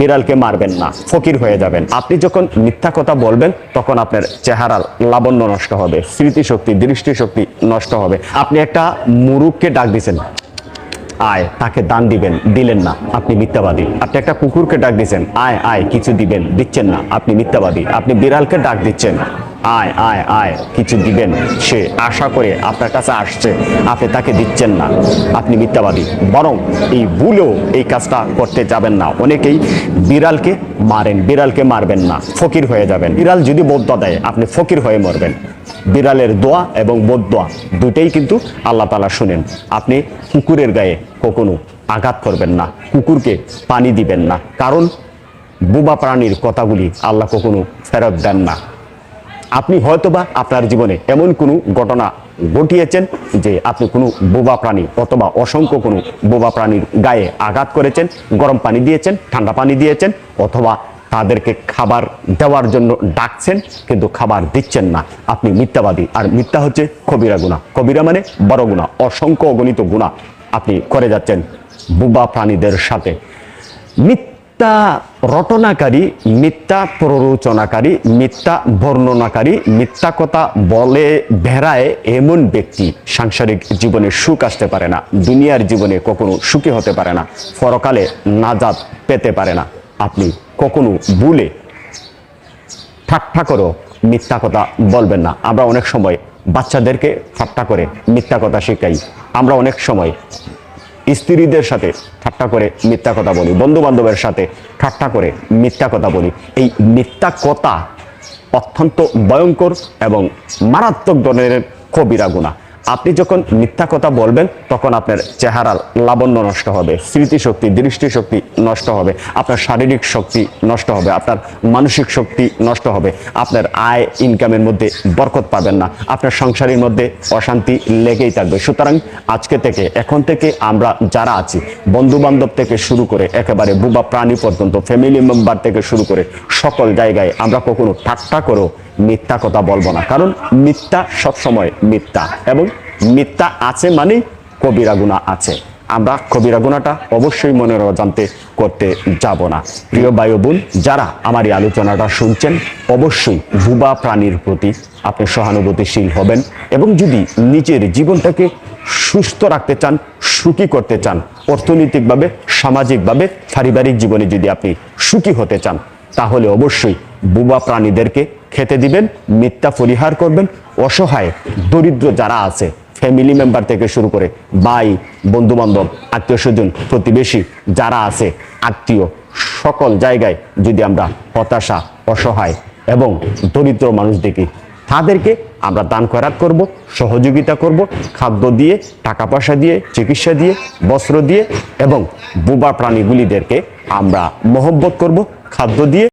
বিড়ালকে মারবেন না, ফকির হয়ে যাবেন। আপনি যখন মিথ্যা কথা বলবেন, তখন আপনার চেহারার লাবণ্য নষ্ট হবে, স্মৃতিশক্তি, দৃষ্টিশক্তি নষ্ট হবে। আপনি একটা মুরুখকে ডাক দিছেন আয়, তাকে দান দিবেন, দিলেন না, আপনি মিথ্যাবাদী। আপনি একটা কুকুরকে ডাক দিচ্ছেন, আয় আয়, কিছু দিবেন, দিচ্ছেন না, আপনি মিথ্যাবাদী। আপনি বিড়ালকে ডাক দিচ্ছেন, আয় আয় আয়, কিছু দিবেন, সে আশা করে আপনার কাছে আসছে, আপনি তাকে দিচ্ছেন না, আপনি মিথ্যাবাদী। বরং এই ভুলেও এই কাজটা করতে যাবেন না। অনেকেই বিড়ালকে মারেন, বিড়ালকে মারবেন না, ফকির হয়ে যাবেন। বিড়াল যদি বৌদ্ধ দেয়, আপনি ফকির হয়ে মরবেন। বিড়ালের দোয়া এবং বদোয়া দুটেই কিন্তু আল্লাহ তালা শুনেন। আপনি কুকুরের গায়ে কখনো আঘাত করবেন না, কুকুরকে পানি দিবেন না। কারণ বুবা প্রাণীর কথাগুলি আল্লাহ কখনো ফেরত দেন না। আপনি হয়তোবা আপনার জীবনে এমন কোনো ঘটনা ঘটিয়েছেন যে আপনি কোনো বোবা প্রাণী অথবা অসংখ্য কোনো বোবা প্রাণীর গায়ে আঘাত করেছেন, গরম পানি দিয়েছেন, ঠান্ডা পানি দিয়েছেন অথবা তাদেরকে খাবার দেওয়ার জন্য ডাকছেন, কিন্তু খাবার দিচ্ছেন না। আপনি মিথ্যাবাদী। আর মিথ্যা হচ্ছে কবিরা গুণা। কবিরা মানে বড় গুণা, অসংখ্য অগণিত গুণা। আপনি করে যাচ্ছেন বুবা প্রাণীদের সাথে। মিথ্যা রটনাকারী, মিথ্যা প্ররোচনাকারী, মিথ্যা বর্ণনাকারী, মিথ্যা কথা বলে বেড়ায় এমন ব্যক্তি সাংসারিক জীবনে সুখ আসতে পারে না। দুনিয়ার জীবনে কখনো সুখী হতে পারে না। পরকালে নাজাদ পেতে পারে না। আপনি কখনো ভুলে ঠাট্টা করেও মিথ্যা কথা বলবেন না। আমরা অনেক সময় বাচ্চাদেরকে ঠাট্টা করে, মিথ্যা কথা শেখাই। আমরা অনেক সময় স্ত্রীদের সাথে ঠাট্টা করে, মিথ্যা কথা বলি বন্ধু বান্ধবের সাথে ঠাট্টা করে, মিথ্যা কথা বলি। এই মিথ্যা কথা অত্যন্ত ভয়ঙ্কর এবং মারাত্মক ধরনের কবিরা গুণা আপনি যখন মিথ্যা কথা বলবেন, তখন আপনার চেহারার লাবণ্য নষ্ট হবে, স্মৃতিশক্তি, দৃষ্টিশক্তি নষ্ট হবে, আপনার শারীরিক শক্তি নষ্ট হবে, আপনার মানসিক শক্তি নষ্ট হবে, আপনার আয় ইনকামের মধ্যে বরকত পাবেন না, আপনার সংসারের মধ্যে অশান্তি লেগেই থাকবে। সুতরাং আজকে থেকে, এখন থেকে আমরা যারা আছি বন্ধু বান্ধব থেকে শুরু করে, একেবারে বুবা প্রাণী পর্যন্ত ফ্যামিলি মেম্বার থেকে শুরু করে, সকল জায়গায় আমরা কখনো ঠাট্টা করেও মিথ্যা কথা বলব না। কারণ মিথ্যা সবসময় মিথ্যা এবং মিথ্যা আছে মানে কবিরা গুণা আছে। আমরা কবিরা গুণাটা অবশ্যই মনের অজান্তে করতে যাব না। প্রিয় বায়ু বোন, যারা আমার এই আলোচনাটা শুনছেন, অবশ্যই বুবা প্রাণীর প্রতি আপনি সহানুভূতিশীল হবেন এবং যদি নিজের জীবনটাকে সুস্থ রাখতে চান, সুখী করতে চান, অর্থনৈতিকভাবে, সামাজিকভাবে, পারিবারিক জীবনে যদি আপনি সুখী হতে চান তাহলে অবশ্যই বুবা প্রাণীদেরকে খেতে দিবেন, মিথ্যা পরিহার করবেন, অসহায়, দরিদ্র যারা আছে ফ্যামিলি মেম্বার থেকে শুরু করে ভাই বন্ধু বান্ধব আত্মীয় স্বজন প্রতিবেশী যারা আছে, আত্মীয়, সকল জায়গায় যদি আমরা হতাশা, অসহায় এবং দরিদ্র মানুষ দেখি, তাদেরকে আমরা দান খয়রাত করব, সহযোগিতা করব, খাদ্য দিয়ে, টাকা পয়সা দিয়ে, চিকিৎসা দিয়ে, বস্ত্র দিয়ে এবং বুবা প্রাণীগুলিদেরকে আমরা মহব্বত করব খাদ্য দিয়ে